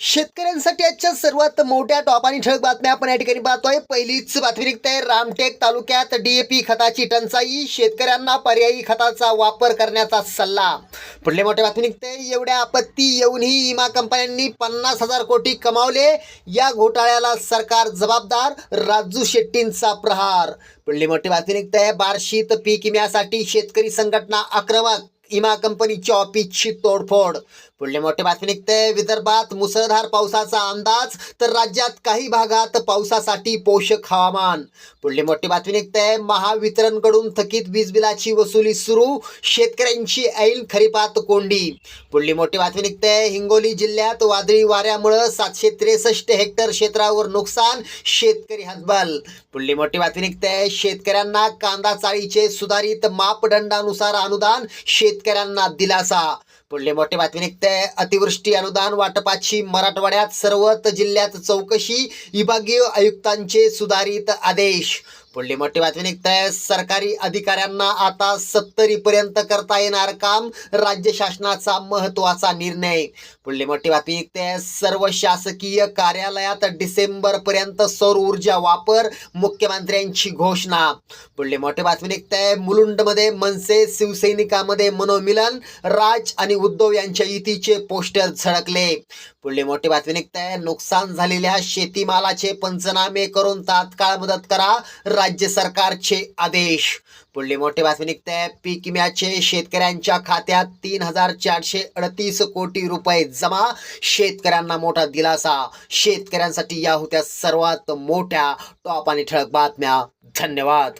शेतकऱ्यांसाठी आजच्या सर्वात मोठ्या टॉप आणि ठळक बातम्या आपण या ठिकाणी पाहतोय. पहिलीच बातमी निघते. रामटेक तालुक्यात डीएपी खताची टंचाई शेतकऱ्यांना पर्यायी खताचा वापर करण्याचा सल्ला. पुढले मोठे बातमी निघते. एवढ्या आपत्ती येऊनही विमा कंपन्यांनी पन्नास हजार कोटी कमावले. या घोटाळ्याला सरकार जबाबदार. राजू शेट्टींचा प्रहार. पुढली मोठी बातमी निघते. बार्शीत पीक विम्यासाठी शेतकरी संघटना आक्रमक. इमा कंपनीच्या ऑफिसची तोडफोड. पुढले मोठे बातमी निघते. विदर्भात मुसळधार पावसाचा अंदाज तर राज्यात काही भागात पावसासाठी पोषक हवामान. पुढली मोठी बातमी निघते. महावितरणकडून थकीत वीज बिलाची वसुली सुरू शेतकऱ्यांची ऐन खरीपात कोंडी. पुढली मोठी बातमी निघते. हिंगोली जिल्ह्यात वादळी वाऱ्यामुळं सातशे त्रेसष्ट हेक्टर क्षेत्रावर नुकसान शेतकरी हतबल. पुढली मोठी बातमी निघते. शेतकऱ्यांना कांदा चाळीचे सुधारित मापदंडानुसार अनुदान शेत शेतकऱ्यांना दिलासा. पुढले मोठे बातमी निघते. अतिवृष्टी अनुदान वाटपाची मराठवाड्यात सर्वच जिल्ह्यात चौकशी विभागीय आयुक्तांचे सुधारित आदेश. पुढली मोठी बातमी निघते. सरकारी अधिकाऱ्यांना आता सत्तरी पर्यंत करता येणार काम राज्य शासनाचा महत्त्वाचा निर्णय. पुढली मोठी बातमी निघते. सर्व शासकीय कार्यालयात डिसेंबर पर्यंत सौर ऊर्जा वापर मुख्यमंत्र्यांची घोषणा. पुढली मोठी बातमी निघते. मुलुंडमध्ये मनसे शिवसैनिकामध्ये मनोमिलन राज आणि उद्धव यांच्या युतीचे पोस्टर झळकले. पुढली मोठी बातमी निघते. नुकसान झालेल्या शेतीमालाचे पंचनामे करून तात्काळ मदत करा. राज्य सरकारचे आदेश. पुढली मोठी बातमी निघते. पीक विम्याचे शेतकऱ्यांच्या खात्यात तीन हजार चारशे अडतीस कोटी रुपये जमा. शेतकऱ्यांना मोठा दिलासा. शेतकऱ्यांसाठी या होत्या सर्वात मोठ्या टॉप आणि ठळक बातम्या. धन्यवाद.